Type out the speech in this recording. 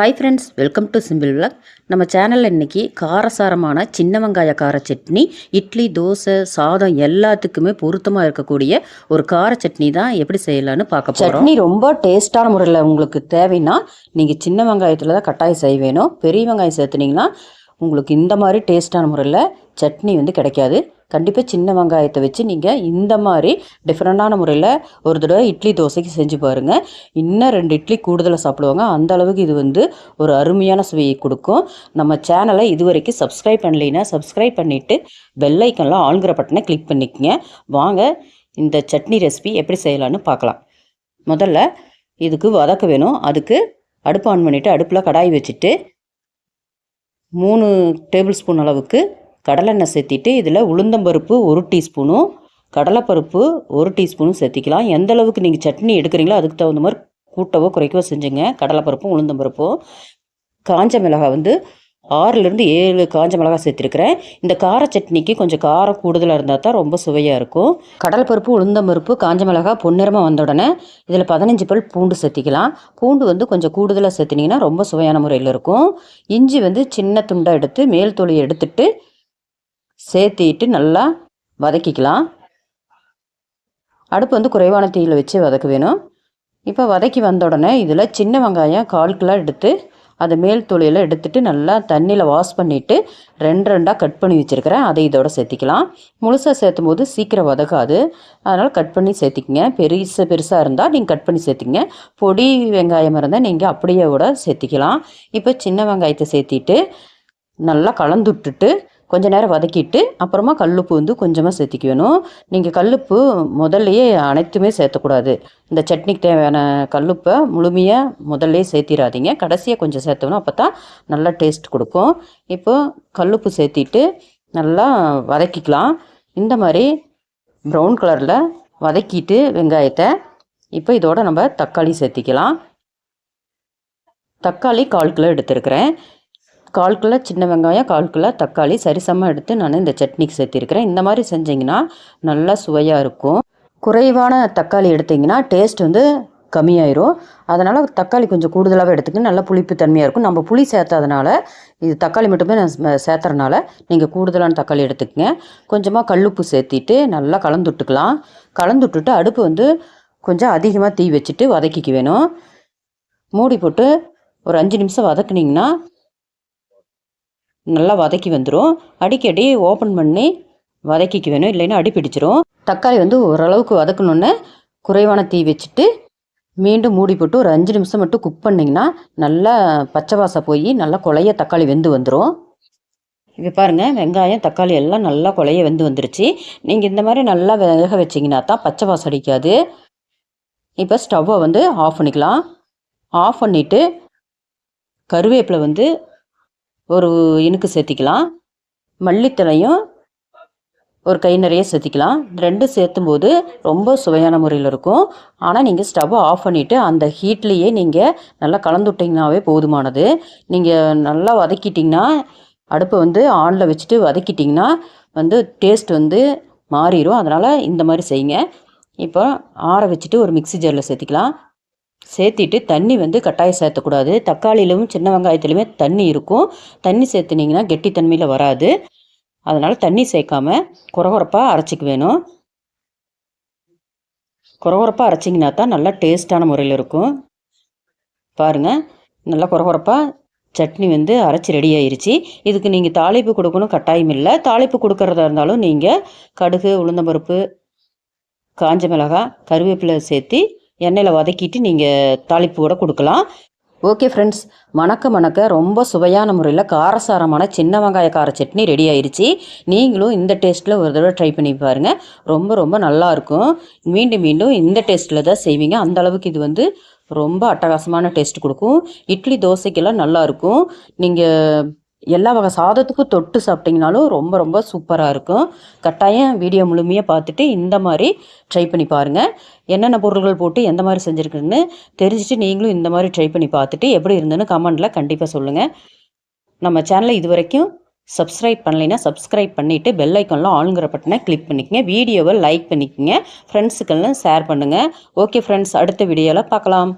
Hi friends welcome to simple vlog நம்ம சேனலில் இன்றைக்கி காரசாரமான சின்ன வெங்காய கார சட்னி இட்லி தோசை சாதம் எல்லாத்துக்குமே பொருத்தமாக இருக்கக்கூடிய ஒரு கார சட்னி தான் எப்படி செய்யலான்னு பார்க்க போகிறோம் சட்னி ரொம்ப டேஸ்ட்டான முறையில் உங்களுக்கு தேவைன்னா நீங்கள் சின்ன வெங்காயத்தில் தான் கட்டாயம் செய்ய வேணும். பெரிய வெங்காயம் சேர்த்துனீங்கன்னா உங்களுக்கு இந்த மாதிரி டேஸ்ட்டான முறையில் சட்னி வந்து கிடைக்காது. கண்டிப்பாக சின்ன வெங்காயத்தை வச்சு நீங்கள் இந்த மாதிரி டிஃப்ரெண்ட்டான முறையில் ஒரு தடவை இட்லி தோசைக்கு செஞ்சு பாருங்கள் இன்னும் ரெண்டு இட்லி கூடுதலாக சாப்பிடுவாங்க. அந்த அளவுக்கு இது வந்து ஒரு அருமையான சுவையை கொடுக்கும். நம்ம சேனலை இது வரைக்கும் சப்ஸ்கிரைப் பண்ணலைன்னா சப்ஸ்கிரைப் பண்ணிவிட்டு பெல்லைக்கன்லாம் ஆளுங்கிற பட்டனை கிளிக் பண்ணிக்கோங்க. வாங்க இந்த சட்னி ரெசிபி எப்படி செய்யலான்னு பார்க்கலாம். முதல்ல இதுக்கு வதக்க வேணும். அதுக்கு அடுப்பு ஆன் பண்ணிவிட்டு அடுப்பில் கடாய் வச்சுட்டு மூணு டேபிள் ஸ்பூன் அளவுக்கு கடலெண்ணெய் சேர்த்திட்டு இதில் உளுந்தம்பருப்பு ஒரு டீஸ்பூனும் கடலைப்பருப்பு ஒரு டீஸ்பூனும் சேர்த்திக்கலாம். எந்த அளவுக்கு நீங்கள் சட்னி எடுக்கிறீங்களோ அதுக்கு தகுந்த மாதிரி கூட்டவோ குறைக்கவோ செஞ்சுங்க. கடலைப்பருப்பும் உளுந்தம்பருப்பும். காஞ்ச மிளகாய் வந்து ஆறுலேருந்து ஏழு காஞ்ச மிளகாய் சேர்த்துருக்குறேன். இந்த கார சட்னிக்கு கொஞ்சம் காரம் கூடுதலாக இருந்தால் தான் ரொம்ப சுவையாக இருக்கும். கடல் பருப்பு உளுந்தம் பருப்பு காஞ்ச மிளகாய் பொன்னிறமாக வந்த உடனே இதில் பதினஞ்சு பல் பூண்டு சேர்த்திக்கலாம். பூண்டு வந்து கொஞ்சம் கூடுதலாக சேர்த்தினீங்கன்னா ரொம்ப சுவையான முறையில் இருக்கும். இஞ்சி வந்து சின்ன துண்டாக எடுத்து மேல் தொழியை எடுத்துட்டு சேர்த்திட்டு நல்லா வதக்கிக்கலாம். அடுப்பு வந்து குறைவான தீயில் வச்சு வதக்க வேணும். இப்போ வதக்கி வந்த உடனே இதில் சின்ன வெங்காயம் கால் கிலோ எடுத்து அதை மேல் தொழியில் எடுத்துகிட்டு நல்லா தண்ணியில் வாஷ் பண்ணிவிட்டு ரெண்டு ரெண்டாக கட் பண்ணி வச்சுருக்கிறேன். அதை இதோட சேர்த்திக்கலாம். முழுசாக சேர்த்தும் போது சீக்கிரம் வதக்காது அதனால் கட் பண்ணி சேர்த்திக்கங்க. பெருசு பெருசாக இருந்தால் நீங்கள் கட் பண்ணி சேர்த்திங்க பொடி வெங்காயம் இருந்தால் நீங்கள் அப்படியே கூட சேர்த்திக்கலாம். இப்போ சின்ன வெங்காயத்தை சேர்த்திட்டு நல்லா கலந்து விட்டுட்டு கொஞ்ச நேரம் வதக்கிட்டு அப்புறமா கல்லுப்பு வந்து கொஞ்சமாக சேர்த்திக்கணும். நீங்கள் கல்லுப்பு முதல்லையே அனைத்துமே சேர்த்தக்கூடாது. இந்த சட்னிக்கு தேவையான கல்லுப்பை முழுமையாக முதல்லையே சேர்த்திடாதீங்க கடைசியாக கொஞ்சம் சேர்த்தோணும் அப்போ தான் நல்லா டேஸ்ட் கொடுக்கும். இப்போ கல்லுப்பு சேர்த்திட்டு நல்லா வதக்கிக்கலாம். இந்த மாதிரி ப்ரௌன் கலரில் வதக்கிட்டு வெங்காயத்தை இப்போ இதோட நம்ம தக்காளி சேர்த்திக்கலாம். தக்காளி கால் கிலோ எடுத்துருக்கிறேன். கால் கிலோ சின்ன வெங்காயம் கால் கிலோ தக்காளி சரிசமாக எடுத்து நான் இந்த சட்னிக்கு சேர்த்திருக்கிறேன். இந்த மாதிரி செஞ்சிங்கன்னா நல்லா சுவையாக இருக்கும். குறைவான தக்காளி எடுத்திங்கன்னா டேஸ்ட் வந்து கம்மியாயிரும். அதனால் தக்காளி கொஞ்சம் கூடுதலாகவே எடுத்துக்கணும் நல்லா புளிப்பு தன்மையாக இருக்கும். நம்ம புளி சேர்த்ததுனால இது தக்காளி மட்டுமே நான் சேர்த்துறனால நீங்கள் கூடுதலான தக்காளி எடுத்துக்கங்க. கொஞ்சமாக கல்லுப்பு சேர்த்திட்டு நல்லா கலந்து விட்டுக்கலாம் கலந்து விட்டுட்டு அடுப்பு வந்து கொஞ்சம் அதிகமாக தீ வச்சுட்டு வதக்கிக்க வேணும். மூடி போட்டு ஒரு அஞ்சு நிமிஷம் வதக்குனிங்கன்னா நல்லா வதக்கி வந்துடும் அடிக்கடி ஓப்பன் பண்ணி வதக்கிக்க வேணும். இல்லைன்னா அடி பிடிச்சிரும். தக்காளி வந்து ஓரளவுக்கு வதக்கணுன்னு குறைவான தீ வச்சுட்டு மீண்டும் மூடி போட்டு ஒரு அஞ்சு நிமிஷம் மட்டும் குக் பண்ணிங்கன்னா நல்லா பச்சை வாசம் போய் நல்லா கொலைய தக்காளி வெந்து வந்துடும் இப்போ பாருங்கள் வெங்காயம் தக்காளி எல்லாம் நல்லா கொலைய வெந்து வந்துருச்சு. நீங்கள் இந்த மாதிரி நல்லா வேக வச்சிங்கன்னா தான் பச்சை வாசம் அடிக்காது. இப்போ ஸ்டவ்வை வந்து ஆஃப் பண்ணிக்கலாம். ஆஃப் பண்ணிவிட்டு கருவேப்பிலை வந்து ஒரு இனுக்கு சேர்த்திக்கலாம். மல்லித்தலையும் ஒரு கை நிறைய சேர்த்திக்கலாம். ரெண்டும் சேர்த்தும் போது ரொம்ப சுவையான முறையில் இருக்கும். ஆனால் நீங்கள் ஸ்டவ்வை ஆஃப் பண்ணிவிட்டு அந்த ஹீட்லேயே நீங்கள் நல்லா கலந்து விட்டிங்கனாவே போதுமானது. நீங்கள் நல்லா வதக்கிட்டிங்கன்னா அடுப்பை வந்து ஆனில் வச்சுட்டு வதக்கிட்டிங்கன்னா வந்து டேஸ்ட் வந்து மாறிடும் அதனால் இந்த மாதிரி செய்யுங்க. இப்போ ஆற வச்சுட்டு ஒரு மிக்சி ஜாரில் சேர்த்திக்கலாம். சேர்த்திட்டு தண்ணி வந்து கட்டாயம் சேர்த்தக்கூடாது. தக்காளியிலும் சின்ன வெங்காயத்துலையுமே தண்ணி இருக்கும். தண்ணி சேர்த்துனீங்கன்னா கெட்டித்தன்மையில் வராது. அதனால் தண்ணி சேர்க்காம குறகுறப்பாக அரைச்சிக்கு வேணும். குறகுறப்பாக அரைச்சிங்கன்னா தான் நல்லா டேஸ்ட்டான முறையில் இருக்கும். பாருங்கள் நல்லா குறகுறப்பாக சட்னி வந்து அரைச்சி ரெடி ஆயிடுச்சு இதுக்கு நீங்கள் தாளிப்பு கொடுக்கணும் கட்டாயம் இல்லை. தாளிப்பு கொடுக்கறதா இருந்தாலும் நீங்கள் கடுகு உளுந்தம்பருப்பு காஞ்ச மிளகாய் கருவேப்பிலை சேர்த்து எண்ணெயில் வதக்கிட்டு நீங்கள் தாளிப்பு கூட கொடுக்கலாம். ஓகே ஃப்ரெண்ட்ஸ் மணக்க மணக்க ரொம்ப சுவையான முறையில் காரசாரமான சின்ன வெங்காய கார சட்னி ரெடி ஆயிடுச்சு நீங்களும் இந்த டேஸ்ட்டில் ஒரு தடவை ட்ரை பண்ணி பாருங்கள் ரொம்ப ரொம்ப நல்லாயிருக்கும் மீண்டும் மீண்டும் இந்த டேஸ்ட்டில் தான் செய்வீங்க. அந்த அளவுக்கு இது வந்து ரொம்ப அட்டகாசமான டேஸ்ட் கொடுக்கும். இட்லி தோசைக்கெல்லாம் நல்லாயிருக்கும் நீங்கள் எல்லா வகை சாதத்துக்கும் தொட்டு சாப்பிட்டிங்கனாலும் ரொம்ப ரொம்ப சூப்பராக இருக்கும். கட்டாயம் வீடியோ முழுமையாக பார்த்துட்டு இந்த மாதிரி ட்ரை பண்ணி பாருங்கள் என்னென்ன பொருட்கள் போட்டு எந்த மாதிரி செஞ்சுருக்குன்னு தெரிஞ்சுட்டு நீங்களும் இந்த மாதிரி ட்ரை பண்ணி பார்த்துட்டு எப்படி இருந்ததுன்னு கமெண்டில் கண்டிப்பாக சொல்லுங்கள் நம்ம சேனலை இது வரைக்கும் சப்ஸ்கிரைப் பண்ணலைன்னா சப்ஸ்கிரைப் பண்ணிவிட்டு பெல் ஆளுங்கிற பட்டனை கிளிக் பண்ணிக்கங்க. வீடியோவை லைக் பண்ணிக்கோங்க. ஃப்ரெண்ட்ஸுக்கெல்லாம் ஷேர் பண்ணுங்கள் ஓகே ஃப்ரெண்ட்ஸ் அடுத்த வீடியோவில் பார்க்கலாம்.